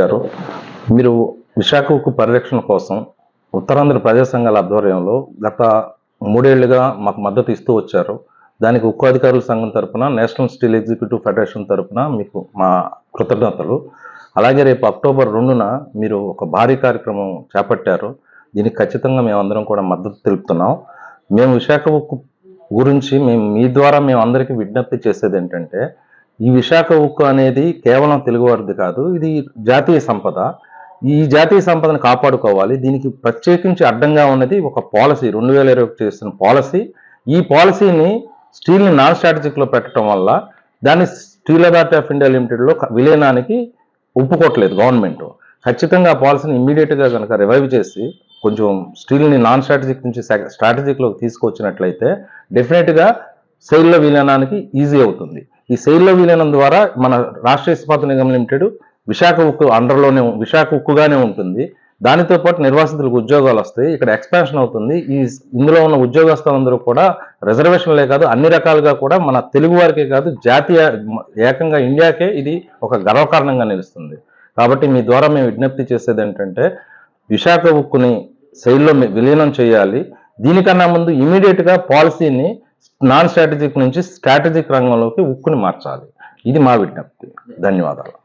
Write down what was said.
గారు మీరు విశాఖ ఉక్కు పరిరక్షణ కోసం ఉత్తరాంధ్ర ప్రజా సంఘాల ఆధ్వర్యంలో గత మూడేళ్ళుగా మాకు మద్దతు ఇస్తూ వచ్చారు. దానికి ఉక్కు అధికారుల సంఘం తరపున నేషనల్ స్టీల్ ఎగ్జిక్యూటివ్ ఫెడరేషన్ తరపున మీకు మా కృతజ్ఞతలు. అలాగే రేపు అక్టోబర్ రెండున మీరు ఒక భారీ కార్యక్రమం చేపట్టారు. దీనికి ఖచ్చితంగా మేమందరం కూడా మద్దతు తెలుపుతున్నాం. మేము విశాఖ ఉక్కు గురించి మేము మీ ద్వారా మేము అందరికీ విజ్ఞప్తి చేసేది ఏంటంటే ఈ విశాఖ ఉక్కు అనేది కేవలం తెలుగువారిది కాదు ఇది జాతీయ సంపద. ఈ జాతీయ సంపదను కాపాడుకోవాలి. దీనికి ప్రత్యేకించి అడ్డంగా ఉన్నది ఒక పాలసీ రెండు వేల ఇరవై చేసిన పాలసీ. ఈ పాలసీని స్టీల్ని నాన్ స్ట్రాటజిక్లో పెట్టడం వల్ల దాన్ని స్టీల్ అథారిటీ ఆఫ్ ఇండియా లిమిటెడ్లో విలీనానికి ఒప్పుకోవట్లేదు గవర్నమెంట్. ఖచ్చితంగా ఆ పాలసీని ఇమ్మీడియట్గా కనుక రివైవ్ చేసి కొంచెం స్టీల్ని నాన్ స్ట్రాటజిక్ నుంచి స్ట్రాటజిక్లోకి తీసుకొచ్చినట్లయితే డెఫినెట్గా సెయిల్లో విలీనానికి ఈజీ అవుతుంది. ఈ సెయిల్లో విలీనం ద్వారా మన రాష్ట్ర ఇస్పాత నిగమ్ లిమిటెడ్ విశాఖ ఉక్కు అండర్లోనే విశాఖ ఉక్కుగానే ఉంటుంది. దానితో పాటు నిర్వాసితులకు ఉద్యోగాలు వస్తాయి. ఇక్కడ ఎక్స్పాన్షన్ అవుతుంది. ఈ ఇందులో ఉన్న ఉద్యోగస్తులందరూ కూడా రిజర్వేషన్లే కాదు అన్ని రకాలుగా కూడా మన తెలుగు వారికే కాదు జాతీయ ఏకంగా ఇండియాకే ఇది ఒక గర్వకారణంగా నిలుస్తుంది. కాబట్టి మీ ద్వారా మేము విజ్ఞప్తి చేసేది ఏంటంటే విశాఖ ఉక్కుని శైలిలో విలీనం చేయాలి. దీనికన్నా ముందు ఇమీడియట్గా పాలసీని నాన్ స్ట్రాటజిక్ నుంచి స్ట్రాటజిక్ రంగంలోకి ఉక్కుని మార్చాలి. ఇది మా విజ్ఞప్తి. ధన్యవాదాలు.